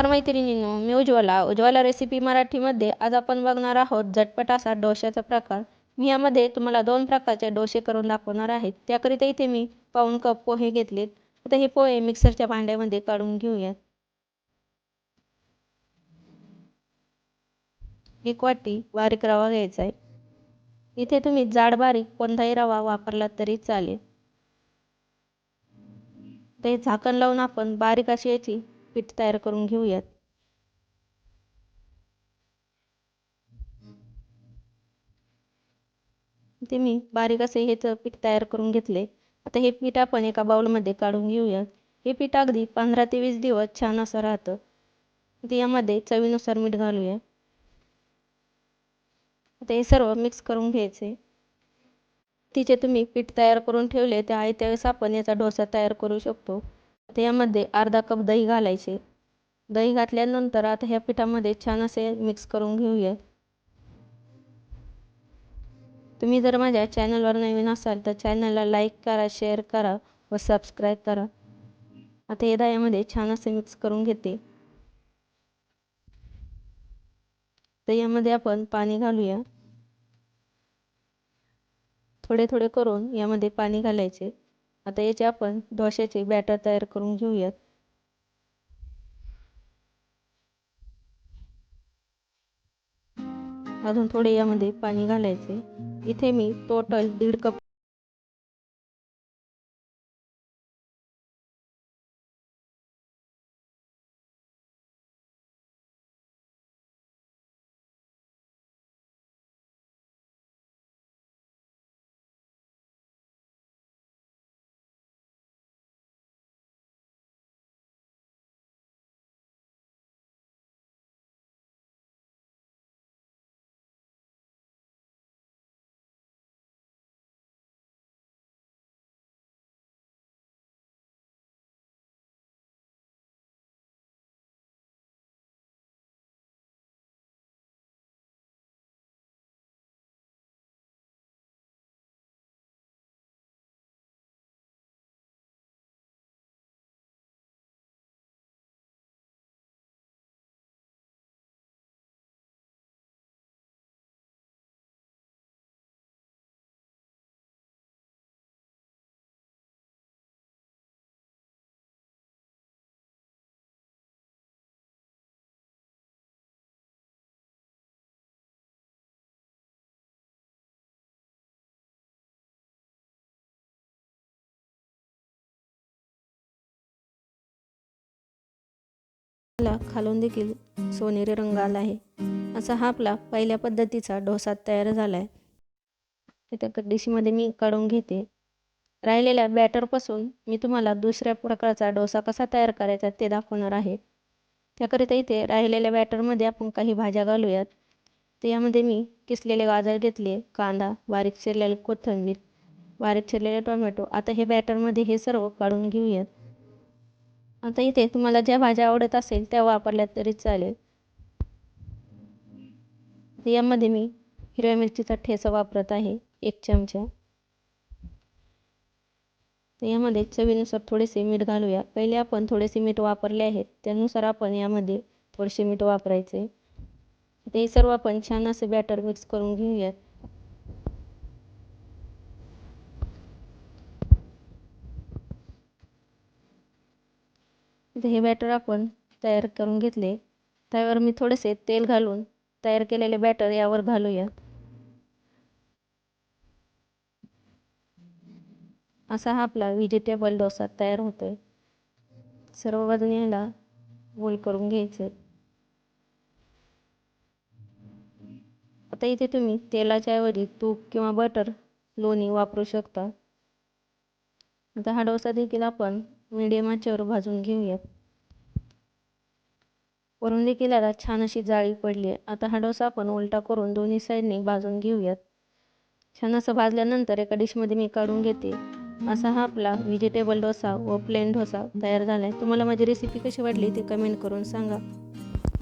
तर मैत्रिणींनो मी उज्ज्वला. उज्ज्वला रेसिपी मराठीमध्ये आज आपण बघणार आहोत झटपट असा डोश्याचा प्रकार. मी यामध्ये तुम्हाला दोन प्रकारचे डोसे करून दाखवणार आहे त्याकरिता इथे मी पाऊण कप पोहे घेतलेत. आता हे पोहे मिक्सरच्या भांड्यामध्ये काढून घेऊयात. एक वाटी बारीक रवा घ्यायचा आहे. इथे तुम्ही जाड बारीक कोणताही रवा वापरला तरी चालेल. ते झाकण लावून आपण बारीक अशी याची पीठ तयार करून घेऊयात. ते मी बारीक असे हेच पीठ तयार करून घेतले. आता हे पीठ आपण एका बाउलमध्ये काढून घेऊयात. हे पीठ अगदी पंधरा ते वीस दिवस छान असं राहतं. ते यामध्ये चवीनुसार मीठ घालूया. आता हे सर्व मिक्स करून घ्यायचे. तिचे तुम्ही पीठ तयार करून ठेवले त्या आहे त्यावेळेस आपण याचा डोसा तयार करू शकतो. आता यामध्ये अर्धा कप दही घालायचे. दही घातल्यानंतर आता ह्या पिठामध्ये छान असे मिक्स करून घेऊया. तुम्ही जर माझ्या चॅनलवर नवीन असाल तर चॅनलला लाईक करा शेअर करा व सबस्क्राईब करा. आता हे दह्यामध्ये छान असे मिक्स करून घेते. तर यामध्ये आपण पाणी घालूया. थोडे थोडे करून यामध्ये पाणी घालायचे. आता याचे आपण डोश्याचे बॅटर तयार करून घेऊयात. अजून थोडे यामध्ये पाणी घालायचे. इथे मी टोटल दीड कप ला खालून देखील सोनेरी रंग आला आहे. असा हा आपला पहिल्या पद्धतीचा डोसा तयार झाला आहे त्या डिशमध्ये मी काढून घेते. राहिलेल्या बॅटरपासून मी तुम्हाला दुसऱ्या प्रकारचा डोसा कसा तयार करायचा ते दाखवणार आहे. त्याकरिता इथे राहिलेल्या बॅटरमध्ये आपण काही भाज्या घालूयात. तर यामध्ये मी किसलेले गाजर घेतले कांदा बारीक चिरलेले कोथिंबीर बारीक चिरलेले टोमॅटो. आता हे बॅटरमध्ये हे सर्व काढून घेऊयात. आता इथे तुम्हाला ज्या भाज्या आवडत असेल त्या वापरल्या तरी चालेल. यामध्ये मी हिरव्या मिरचीचा ठेचा वापरत आहे एक चमचा. यामध्ये चवीनुसार थोडेसे मीठ घालूया. पहिले आपण थोडेसे मीठ वापरले आहेत त्यानुसार आपण यामध्ये थोडेसे मीठ वापरायचे. ते सर्व आपण छान असं बॅटर मिक्स करून घेऊयात. हे बॅटर आपण तयार करून घेतले त्यावर मी थोडेसे तेल घालून तयार केलेले बॅटर यावर घालूया. असा हा आपला व्हेजिटेबल डोसा तयार होतो आहे सर्व बाजूने याला गोल करून घ्यायचे. आता इथे तुम्ही तेलाच्या ऐवजी तूप किंवा बटर लोणी वापरू शकता. आता हा डोसा देखील आपण मीडियम आचेवर भाजून घेऊयात. वरून देखील याला छान अशी जाळी पडली आहे. आता हा डोसा आपण उलटा करून दोन्ही साईडने भाजून घेऊयात. छान असं भाजल्यानंतर एका डिशमध्ये मी काढून घेते. असा हा आपला व्हेजिटेबल डोसा व प्लेन डोसा तयार झाला आहे तुम्हाला माझी रेसिपी कशी वाटली ते कमेंट करून सांगा.